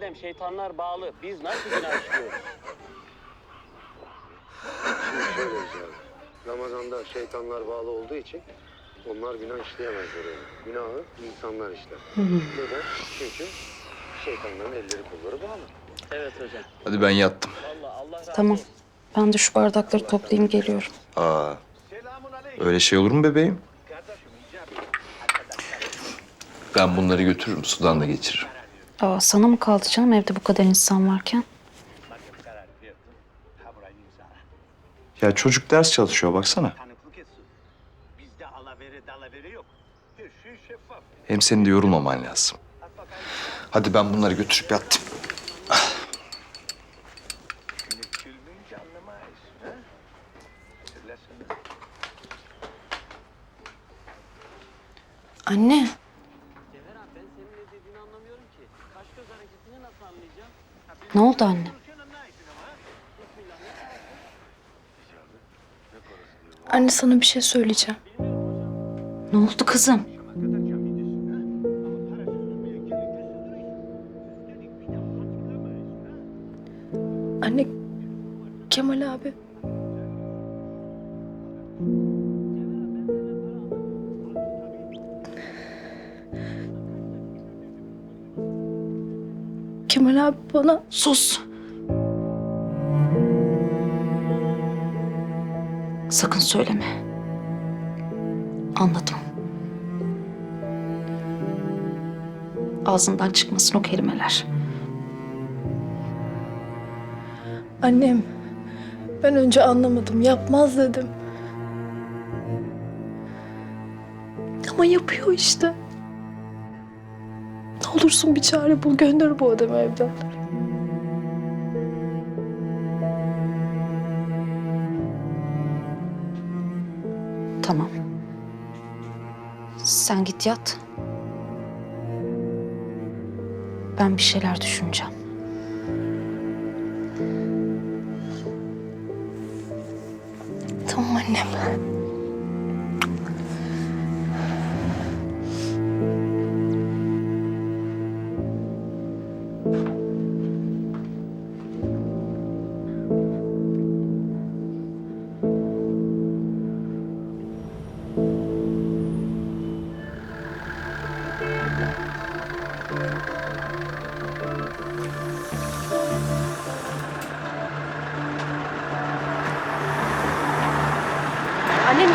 Madem şeytanlar bağlı, biz nasıl günah işliyoruz? Şimdi şöyle. Ramazan'da şeytanlar bağlı olduğu için onlar günah işleyemezler öyle. Günahı insanlar işler. Neden? Çünkü şeytanların elleri kolları bağlı. Evet hocam. Hadi ben yattım. Vallahi Allah razı Tamam. olsun. Ben de şu bardakları toplayayım geliyorum. Aa, öyle şey olur mu bebeğim? Ben bunları götürürüm, sudan da geçiririm. Aa, sana mı kaldı canım evde bu kadar insan varken? Ya çocuk ders çalışıyor baksana. Hem senin de yorulmaman lazım. Hadi ben bunları götürüp yattım. Anne. Ne oldu anne? Anne sana bir şey söyleyeceğim. Ne oldu kızım? Anne Kemal abi. Kemal abi bana Sus. Sakın söyleme. Anladım. Ağzından çıkmasın o kelimeler. annem ben önce anlamadım yapmaz dedim. Ama yapıyor işte. Olursun bir çare bul gönder bu adamı evden. Tamam. Sen git yat. Ben bir şeyler düşüneceğim. Tamam annem.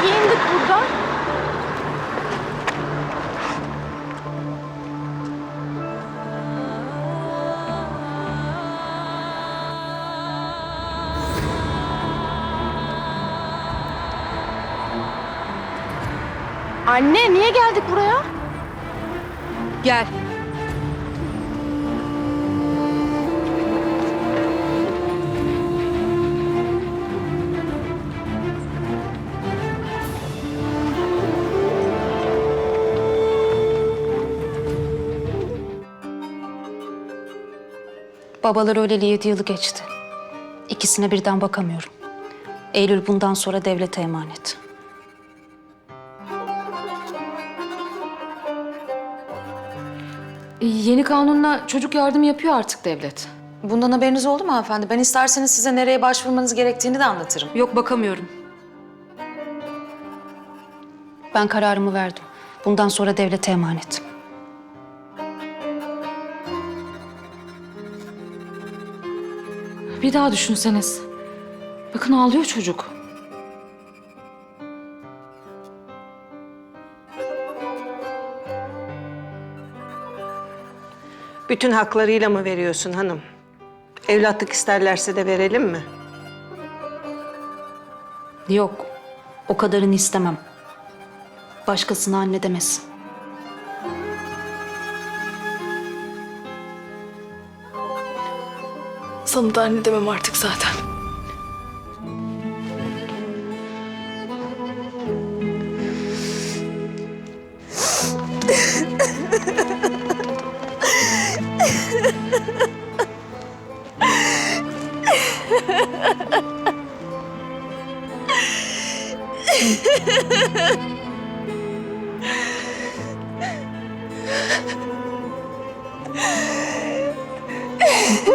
Niye indik burada? Anne niye geldik buraya? Gel. Babalar öyleli yedi yılı geçti. İkisine birden bakamıyorum. Eylül bundan sonra devlete emanet. Yeni kanunla çocuk yardımı yapıyor artık devlet. Bundan haberiniz oldu mu hanımefendi? Ben isterseniz size nereye başvurmanız gerektiğini de anlatırım. Yok bakamıyorum. Ben kararımı verdim. Bundan sonra devlete emanet. Bir daha düşünseniz. Bakın ağlıyor çocuk. Bütün haklarıyla mı veriyorsun hanım? Evlatlık isterlerse de verelim mi? Yok, o kadarını istemem. Başkasına anne demesin. Sana da anne demem artık zaten.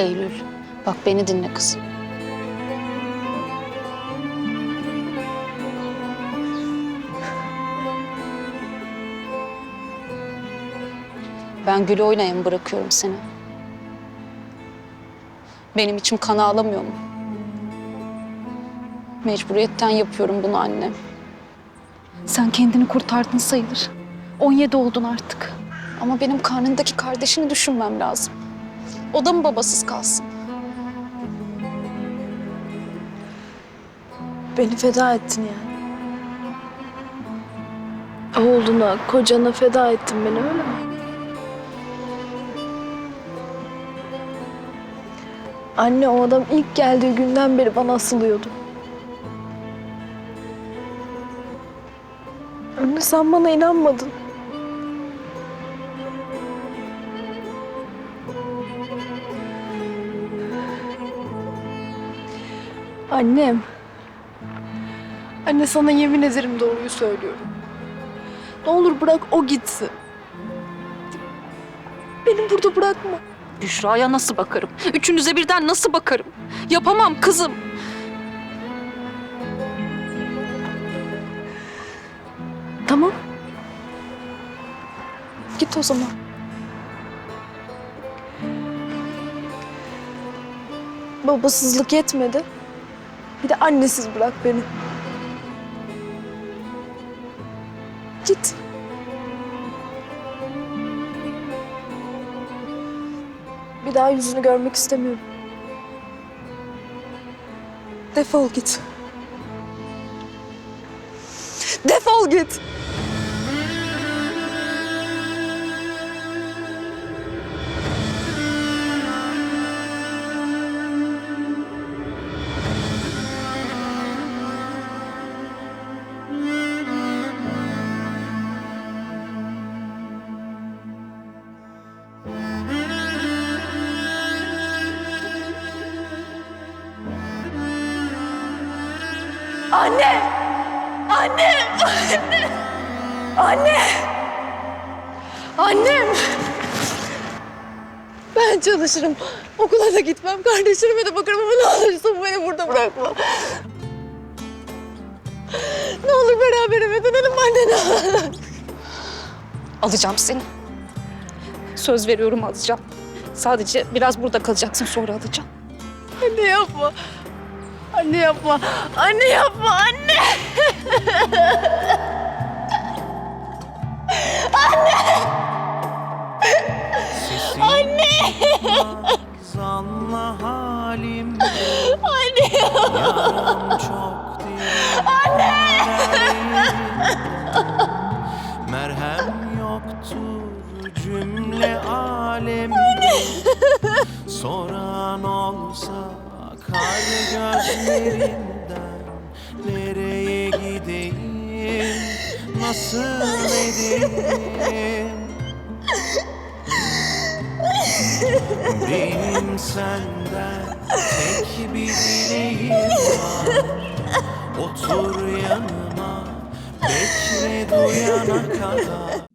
Eylül, bak beni dinle kızım. Ben gül oynaya mı bırakıyorum seni? Benim içim kan ağlamıyor mu? Mecburiyetten yapıyorum bunu annem. Sen kendini kurtardın sayılır. 17 oldun artık. Ama benim karnındaki kardeşini düşünmem lazım. O da mı babasız kalsın? Beni feda ettin yani. Oğluna, kocana feda ettin beni öyle mi? Anne o adam ilk geldiği günden beri bana asılıyordu. Anne sen bana inanmadın. Annem. Anne sana yemin ederim doğruyu söylüyorum. Ne olur bırak o gitsin. Beni burada bırakma. Büşra'ya nasıl bakarım? Üçünüze birden nasıl bakarım? Yapamam kızım. Tamam. Git o zaman. Babasızlık yetmedi. Bir de annesiz bırak beni. Git. Bir daha yüzünü görmek istemiyorum. Defol git. Defol git. Anne! Anne! Anne! Anne! Annem! Ben çalışırım. Okula da gitmem. Kardeşlerime de bakarım ama ne olursun beni burada bırakma. Ne olur beraber eve dönelim anne ne olur. Alacağım seni. Söz veriyorum alacağım. Sadece biraz burada kalacaksın sonra alacağım. Anne yapma. Anne yapma. Anne yapma anne. Zanla halim Anne Yaram çok gözlerinden Nereye gideyim? Nasıl edeyim? Benim senden tek bir dileğim var. Otur yanıma bekle duyana kadar